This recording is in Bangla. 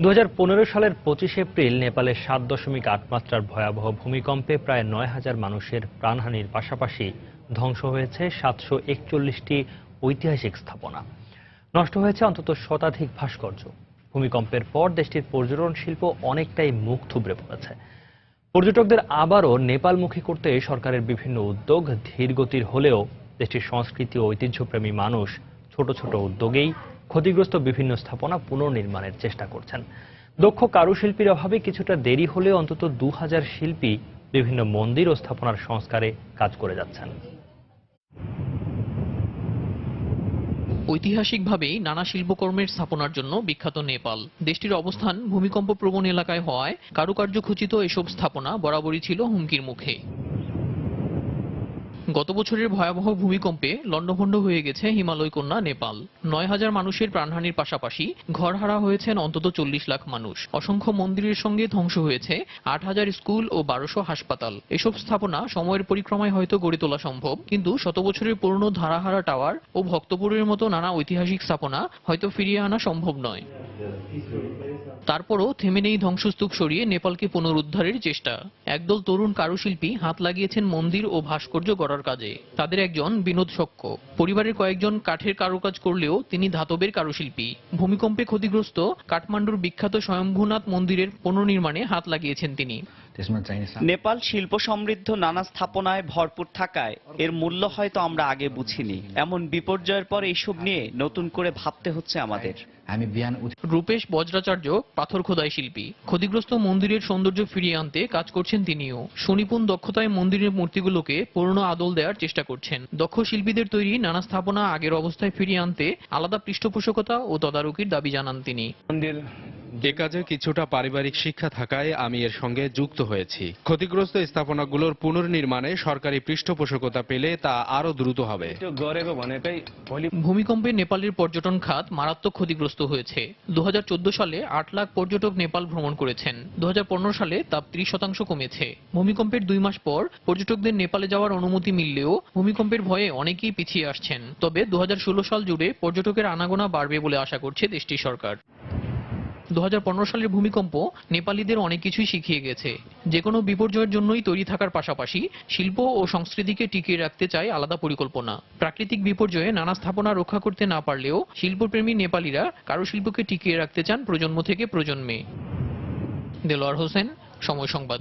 দু হাজার পনেরো সালের পঁচিশে এপ্রিল নেপালের সাত দশমিক আট মাত্রার ভয়াবহ ভূমিকম্পে প্রায় নয় হাজার মানুষের প্রাণহানির পাশাপাশি ধ্বংস হয়েছে সাতশো একচল্লিশটি ঐতিহাসিক স্থাপনা। নষ্ট হয়েছে অন্তত শতাধিক ভাস্কর্য। ভূমিকম্পের পর দেশটির পর্যটন শিল্প অনেকটাই মুখ থুবড়ে পড়েছে। পর্যটকদের আবারও নেপালমুখী করতে সরকারের বিভিন্ন উদ্যোগ ধীরগতির হলেও দেশটির সংস্কৃতি ও ঐতিহ্যপ্রেমী মানুষ ছোট ছোট উদ্যোগেই ক্ষতিগ্রস্ত বিভিন্ন স্থাপনা পুনর্নির্মাণের চেষ্টা করছেন। দক্ষ কারুশিল্পীর অভাবে কিছুটা দেরি হলে অন্তত দু হাজার শিল্পী বিভিন্ন মন্দির ও স্থাপনার সংস্কারে কাজ করে যাচ্ছেন। ঐতিহাসিকভাবেই নানা শিল্পকর্মের স্থাপনার জন্য বিখ্যাত নেপাল। দেশটির অবস্থান ভূমিকম্প প্রবণ এলাকায় হওয়ায় কারুকার্য খচিত এসব স্থাপনা বরাবরই ছিল হুমকির মুখে। গত বছরের ভয়াবহ ভূমিকম্পে লণ্ডভণ্ড হয়ে গেছে হিমালয় কন্যা নেপাল। নয় হাজার মানুষের প্রাণহানির পাশাপাশি ঘরহারা হয়েছেন অন্তত চল্লিশ লাখ মানুষ। অসংখ্য মন্দিরের সঙ্গে ধ্বংস হয়েছে আট হাজার স্কুল ও বারোশো হাসপাতাল। এসব স্থাপনা সময়ের পরিক্রমায় হয়তো গড়ে তোলা সম্ভব, কিন্তু শত বছরের পুরনো ধারাহারা টাওয়ার ও ভক্তপুরের মতো নানা ঐতিহাসিক স্থাপনা হয়তো ফিরিয়ে আনা সম্ভব নয়। তারপরও থেমে নেই ধ্বংসস্তূপ সরিয়ে নেপালকে পুনরুদ্ধারের চেষ্টা। একদল তরুণ কারুশিল্পী হাত লাগিয়েছেন মন্দির ও ভাস্কর্য গড়ার করার কাজে। তাদের একজন বিনোদ সক্ষ পরিবারের কয়েকজন কাঠের কারুকাজ করলেও তিনি ধাতবের কারুশিল্পী। ভূমিকম্পে ক্ষতিগ্রস্ত কাঠমান্ডুর বিখ্যাত স্বয়ম্ভুনাথ মন্দিরের পুনর্নির্মাণে হাত লাগিয়েছেন তিনি। নেপাল শিল্প সমৃদ্ধ নানা স্থাপনায় ভরপুর থাকায় এর মূল্য হয়তো আমরা আগে বুঝিনি। এমন বিপর্যয়ের পর এইসব নিয়ে নতুন করে ভাবতে হচ্ছে আমাদের। রূপেশ বজ্রাচার্য পাথর খোদাই শিল্পী। ক্ষতিগ্রস্ত মন্দিরের সৌন্দর্য ফিরিয়ে আনতে কাজ করছেন তিনিও। সুনিপুণ দক্ষতায় মন্দিরের মূর্তিগুলোকে পূর্ণ আদল দেওয়ার চেষ্টা করছেন। দক্ষ শিল্পীদের তৈরি নানা স্থাপনা আগের অবস্থায় ফিরিয়ে আনতে আলাদা পৃষ্ঠপোষকতা ও তদারকির দাবি জানান তিনি। মন্দির এ কাজে কিছুটা পারিবারিক শিক্ষা থাকায় আমি এর সঙ্গে যুক্ত হয়েছি। ক্ষতিগ্রস্ত স্থাপনাগুলোর পুনর্নির্মাণে সরকারি পৃষ্ঠপোষকতা পেলে তা আরও দ্রুত হবে। ভূমিকম্পে নেপালের পর্যটন খাত মারাত্মক ক্ষতিগ্রস্ত হয়েছে। দু হাজার চোদ্দ সালে আট লাখ পর্যটক নেপাল ভ্রমণ করেছেন। দু হাজার পনেরো সালে তা ত্রিশ শতাংশ কমেছে। ভূমিকম্পের দুই মাস পর পর্যটকদের নেপালে যাওয়ার অনুমতি মিললেও ভূমিকম্পের ভয়ে অনেকেই পিছিয়ে আসছেন। তবে দু হাজার ষোলো সাল জুড়ে পর্যটকের আনাগোনা বাড়বে বলে আশা করছে দেশটির সরকার। দু হাজার পনেরো সালের ভূমিকম্প নেপালিদের অনেক কিছুই শিখিয়ে গেছে। যে কোনো বিপর্যয়ের জন্যই তৈরি থাকার পাশাপাশি শিল্প ও সংস্কৃতিকে টিকিয়ে রাখতে চায় আলাদা পরিকল্পনা। প্রাকৃতিক বিপর্যয়ে নানা স্থাপনা রক্ষা করতে না পারলেও শিল্পপ্রেমী নেপালিরা কারুশিল্পকে টিকিয়ে রাখতে চান প্রজন্ম থেকে প্রজন্মে। দেলোয়ার হোসেন, সময় সংবাদ।